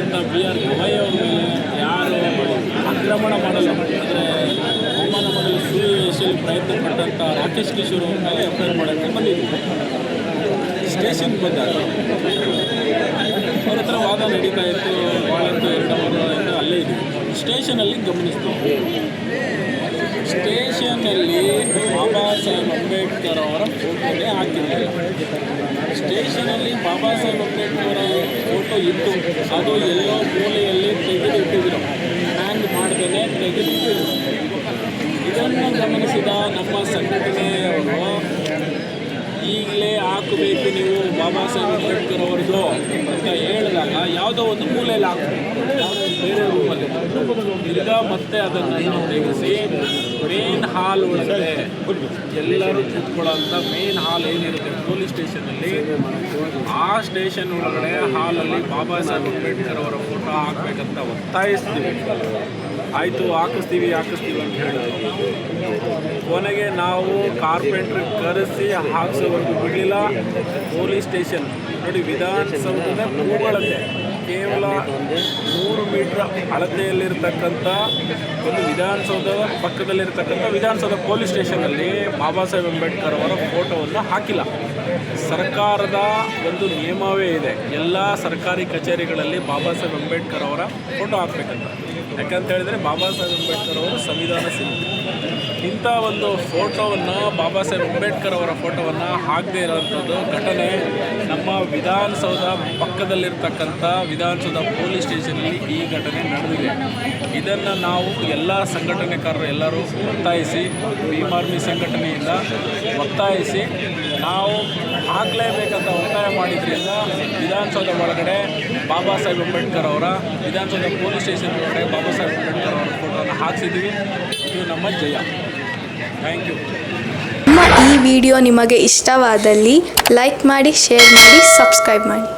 ಆಗಿರುವಂಥ B R Gavai ಅವ್ರ ಮೇಲೆ ಯಾರು ಆಕ್ರಮಣ ಮಾಡಲ್ಲ. ಅಂದರೆ ಅವಮಾನ ಮಾಡಲು ಸುಳಿಶಲಿ ಪ್ರಯತ್ನ ಪಟ್ಟಂಥ ರಾಕೇಶ್ ಕಿಶೋರ್ ಅವ್ರ ಮೇಲೆ ಎಫ್ ಐ ಆರ್ ಮಾಡೋಕ್ಕೆ ಸ್ಟೇಷನ್ಗೆ ಬಂದಾಗ ಅವ್ರ ಹತ್ರ ವಾದ ನಡೀತಾ ಇತ್ತು. ಭಾಳಂತೂ ಎರಡು ವಾರ ಅಲ್ಲೇ ಇದ್ದೀವಿ ಸ್ಟೇಷನಲ್ಲಿ ಗಮನಿಸ್ತೀವಿ. ಸ್ಟೇಷನಲ್ಲಿ ಬಾಬಾ ಸಾಹೇಬ್ ಅಂಬೇಡ್ಕರ್ ಅವರ ಫೋಟೋನೇ ಹಾಕಿದ್ದಾರೆ ಸ್ಟೇಷನಲ್ಲಿ ಬಾಬಾ ಸಾಹೇಬ್ ಅಂಬೇಡ್ಕರ್ ಅವರ ಇತ್ತು. ಅದು ಎಲ್ಲೋ ಮೂಲೆಯಲ್ಲಿ ತೆಗೆದಿಟ್ಟಿದ್ರು. ಹ್ಯಾಂಗ್ ಮಾಡ್ದೇ ತೆಗೆದಿಟ್ಟಿದ್ರು. ಇದನ್ನು ಗಮನಿಸಿದ ನಮ್ಮ ಸಂಘಟನೆಯವರು ಈಗಲೇ ಹಾಕಬೇಕು ನೀವು ಬಾಬಾ ಸಾಹೇಬ್ ಅಂಬೇಡ್ಕರ್ ಅವ್ರದ್ದು ಅಂತ ಹೇಳಿದಾಗ ಯಾವುದೋ ಒಂದು ಮೂಲೆಯಲ್ಲಿ ಹಾಕಬೇಕು ಬೇರೆ ರೂಮಲ್ಲಿ. ಮತ್ತೆ ಅದನ್ನು ನಾವು ತೆಗೆಸಿ ಮೇನ್ ಹಾಲ್ ಒಳಗಡೆ ಎಲ್ಲರೂ ಕೂತ್ಕೊಳ್ಳೋಂಥ ಮೇನ್ ಹಾಲ್ ಏನಿರುತ್ತೆ ಪೊಲೀಸ್ ಸ್ಟೇಷನಲ್ಲಿ ಆ ಸ್ಟೇಷನ್ ಒಳಗಡೆ ಹಾಲಲ್ಲಿ ಬಾಬಾ ಸಾಹೇಬ್ ಅಂಬೇಡ್ಕರ್ ಅವರ ಫೋಟೋ ಹಾಕ್ಬೇಕಂತ ಒತ್ತಾಯಿಸ್ತೀವಿ. ಆಯಿತು, ಹಾಕಿಸ್ತೀವಿ ಹಾಕಿಸ್ತೀವಿ ಅಂತ ಹೇಳಿದ್ರು. ಕೊನೆಗೆ ನಾವು ಕಾರ್ಪೆಂಟ್ರ್ ಕರೆಸಿ ಹಾಕ್ಸೋವರೆಗೂ ಬಿಡಲಿಲ್ಲ. ಪೊಲೀಸ್ ಸ್ಟೇಷನ್ ನೋಡಿ ವಿಧಾನಸೌಧದ ಕೂಗಳತೆ ಕೇವಲ ನೂರು ಮೀಟರ್ ಅಳತೆಯಲ್ಲಿರ್ತಕ್ಕಂಥ ಒಂದು ವಿಧಾನಸೌಧದ ಪಕ್ಕದಲ್ಲಿರ್ತಕ್ಕಂಥ ವಿಧಾನಸೌಧ ಪೊಲೀಸ್ ಸ್ಟೇಷನಲ್ಲಿ ಬಾಬಾ ಸಾಹೇಬ್ ಅಂಬೇಡ್ಕರ್ ಅವರ ಫೋಟೋವನ್ನು ಹಾಕಿಲ್ಲ. ಸರ್ಕಾರದ ಒಂದು ನಿಯಮವೇ ಇದೆ. ಎಲ್ಲ ಸರ್ಕಾರಿ ಕಚೇರಿಗಳಲ್ಲಿ ಬಾಬಾ ಸಾಹೇಬ್ ಅಂಬೇಡ್ಕರ್ ಅವರ ಫೋಟೋ ಹಾಕಬೇಕಂತ. ಯಾಕಂತ ಹೇಳಿದರೆ ಬಾಬಾ ಸಾಹೇಬ್ ಅಂಬೇಡ್ಕರ್ ಅವರು ಸಂವಿಧಾನ ಶಿಲ್ಪಿ. ಇಂಥ ಒಂದು ಫೋಟೋವನ್ನು ಬಾಬಾ ಸಾಹೇಬ್ ಅಂಬೇಡ್ಕರ್ ಅವರ ಫೋಟೋವನ್ನು ಹಾಕದೇ ಇರೋವಂಥದ್ದು ಘಟನೆ ನಮ್ಮ ವಿಧಾನಸೌಧ ಪಕ್ಕದಲ್ಲಿರ್ತಕ್ಕಂಥ ವಿಧಾನಸೌಧ ಪೊಲೀಸ್ ಸ್ಟೇಷನಲ್ಲಿ ಈ ಘಟನೆ ನಡೆದಿದೆ. ಇದನ್ನು ನಾವು ಎಲ್ಲ ಸಂಘಟನೆಕಾರರು ಎಲ್ಲರೂ ಒತ್ತಾಯಿಸಿ ಭೀಮಾರ್ಮಿ ಸಂಘಟನೆಯಿಂದ ಒತ್ತಾಯಿಸಿ, ನಾವು ಹಾಕಲೇಬೇಕಂತ ಒತ್ತಾಯ ಮಾಡಿದ್ರಿಂದ ವಿಧಾನಸೌಧ ಒಳಗಡೆ ಬಾಬಾ ಸಾಹೇಬ್ ಅಂಬೇಡ್ಕರ್ ಅವರ, ವಿಧಾನಸೌಧ ಪೊಲೀಸ್ ಸ್ಟೇಷನ್ ಒಳಗಡೆ ಬಾಬಾ ಸಾಹೇಬ್ ಅಂಬೇಡ್ಕರ್ ಅವರ ಫೋಟೋನ ಹಾಕ್ಸಿದ್ದೀವಿ ಇದು ನಮ್ಮ ಜಯ. ಥ್ಯಾಂಕ್ ಯು ನಮ್ಮ ಈ ವಿಡಿಯೋ ನಿಮಗೆ ಇಷ್ಟವಾದಲ್ಲಿ ಲೈಕ್ ಮಾಡಿ, ಶೇರ್ ಮಾಡಿ, ಸಬ್ಸ್ಕ್ರೈಬ್ ಮಾಡಿ.